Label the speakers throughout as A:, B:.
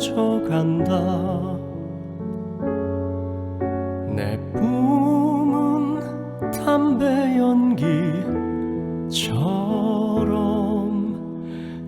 A: 멀어져 간다. 내 꿈은 담배 연기처럼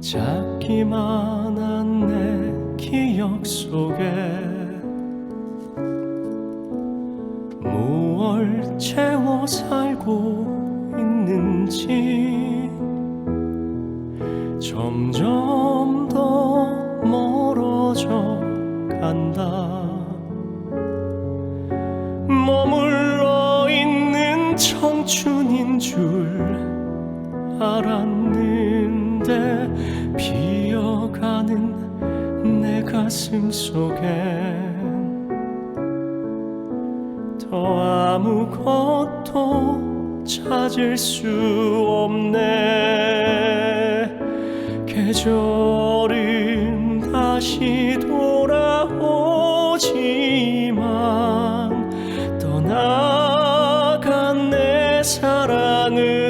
A: 작기만 한 내 기억 속에 무얼 채워 살고 있는지 점점 더 멀어져 간다. 머물러 있는 청춘인 줄 알았는데 비어가는 내 가슴 속엔 더 아무것도 찾을 수 없네. 계절은 다시 돌아오지만 떠나간 내 사랑은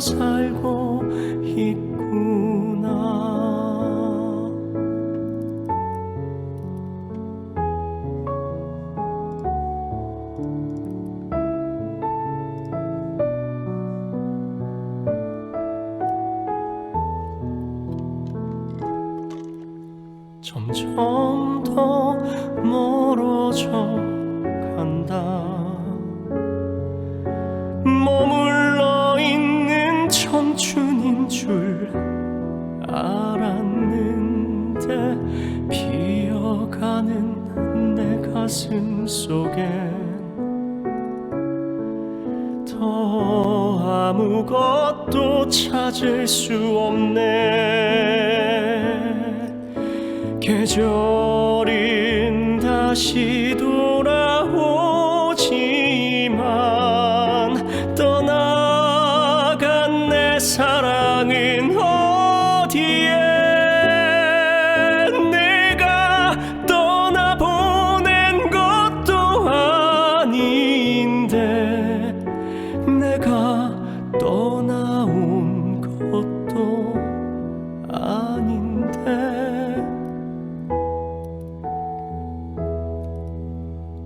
A: 살고 있구나. 점점 더 멀어져 간다. 머물 속엔 더 아무것도 찾을 수 없네. 계절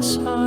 A: house.